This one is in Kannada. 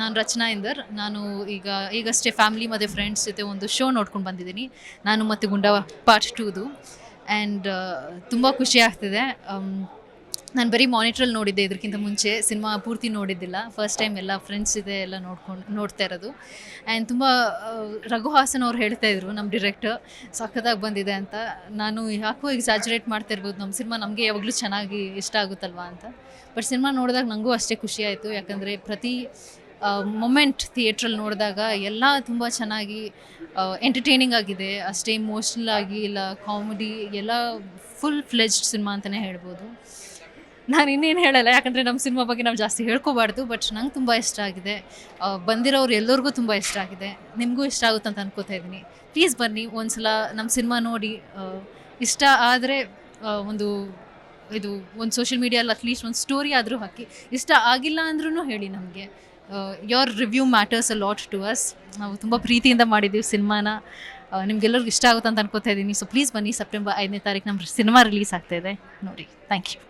ನಾನು ರಚನಾ ಇಂದರ್. ನಾನು ಈಗ, ಈಗಷ್ಟೇ ಫ್ಯಾಮಿಲಿ ಮತ್ತು ಫ್ರೆಂಡ್ಸ್ ಜೊತೆ ಒಂದು ಶೋ ನೋಡ್ಕೊಂಡು ಬಂದಿದ್ದೀನಿ. ನಾನು ಮತ್ತು ಗುಂಡ ಪಾರ್ಟ್ ಟೂದು ಆ್ಯಂಡ್ ತುಂಬ ಖುಷಿ ಆಗ್ತಿದೆ. ನಾನು ಬರೀ ಮಾನಿಟ್ರಲ್ಲಿ ನೋಡಿದ್ದೆ ಇದಕ್ಕಿಂತ ಮುಂಚೆ. ಸಿನಿಮಾ ಪೂರ್ತಿ ನೋಡಿದ್ದಿಲ್ಲ. ಫಸ್ಟ್ ಟೈಮ್ ಎಲ್ಲ ಫ್ರೆಂಡ್ಸ್ ಇದೆ ಎಲ್ಲ ನೋಡ್ಕೊಂಡು, ನೋಡ್ತಾ ಇರೋದು. ಆ್ಯಂಡ್ ತುಂಬ ರಘು ಹಾಸನ್ ಅವ್ರು ಹೇಳ್ತಾ ಇದ್ರು ನಮ್ಮ ಡಿರೆಕ್ಟರ್ ಸಖತ್ತಾಗಿ ಬಂದಿದೆ ಅಂತ. ನಾನು ಯಾಕೋ ಎಕ್ಸಾಜುರೇಟ್ ಮಾಡ್ತಾ ಇರ್ಬೋದು. ನಮ್ಮ ಸಿನಿಮಾ ನಮಗೆ ಯಾವಾಗಲೂ ಚೆನ್ನಾಗಿ ಇಷ್ಟ ಆಗುತ್ತಲ್ವಾ ಅಂತ. ಬಟ್ ಸಿನಿಮಾ ನೋಡಿದಾಗ ನನಗೂ ಅಷ್ಟೇ ಖುಷಿ ಆಯಿತು. ಯಾಕಂದರೆ ಪ್ರತಿ ಮೊಮೆಂಟ್ ಥಿಯೇಟ್ರಲ್ಲಿ ನೋಡಿದಾಗ ಎಲ್ಲ ತುಂಬ ಚೆನ್ನಾಗಿ ಎಂಟರ್ಟೈನಿಂಗ್ ಆಗಿದೆ. ಅಷ್ಟೇ ಇಮೋಷ್ನಲ್ ಆಗಿ ಇಲ್ಲ ಕಾಮಿಡಿ ಎಲ್ಲ ಫುಲ್ ಫ್ಲೆಜ್ಡ್ ಸಿನಿಮಾ ಅಂತಲೇ ಹೇಳ್ಬೋದು. ನಾನು ಇನ್ನೇನು ಹೇಳಲ್ಲ, ಯಾಕಂದರೆ ನಮ್ಮ ಸಿನಿಮಾ ಬಗ್ಗೆ ನಾವು ಜಾಸ್ತಿ ಹೇಳ್ಕೋಬಾರ್ದು ಬಟ್ ನಂಗೆ ತುಂಬ ಇಷ್ಟ ಆಗಿದೆ. ಬಂದಿರೋರು ಎಲ್ಲರಿಗೂ ತುಂಬ ಇಷ್ಟ ಆಗಿದೆ. ನಿಮಗೂ ಇಷ್ಟ ಆಗುತ್ತೆ ಅಂತ ಅನ್ಕೋತಾ ಇದ್ದೀನಿ. ಪ್ಲೀಸ್ ಬನ್ನಿ ಒಂದು ಸಲ ನಮ್ಮ ಸಿನಿಮಾ ನೋಡಿ ಇಷ್ಟ ಆದರೆ ಒಂದು ಇದು ಒಂದು ಸೋಷಿಯಲ್ ಮೀಡಿಯಲ್ಲಿ ಅಟ್ಲೀಸ್ಟ್ ಒಂದು ಸ್ಟೋರಿ ಆದರೂ ಹಾಕಿ. ಇಷ್ಟ ಆಗಿಲ್ಲ ಅಂದ್ರೂ ಹೇಳಿ ನಮಗೆ. Your review matters a lot to us ನಾವು ತುಂಬ ಪ್ರೀತಿಯಿಂದ ಮಾಡಿದ್ದೀವಿ ಸಿನಿಮಾನ. ನಿಮಗೆಲ್ಲರಿಗೂ ಇಷ್ಟ ಆಗುತ್ತೆ ಅಂತ ಅನ್ಕೋತಾ ಇದ್ದೀನಿ. ಸೊ ಪ್ಲೀಸ್ ಬನ್ನಿ ಸೆಪ್ಟೆಂಬರ್ ಐದನೇ ತಾರೀಕು ನಮ್ಮ ಸಿನಿಮಾ ರಿಲೀಸ್ ಆಗ್ತಾ ಇದೆ. ನೋಡಿ ಥ್ಯಾಂಕ್ ಯು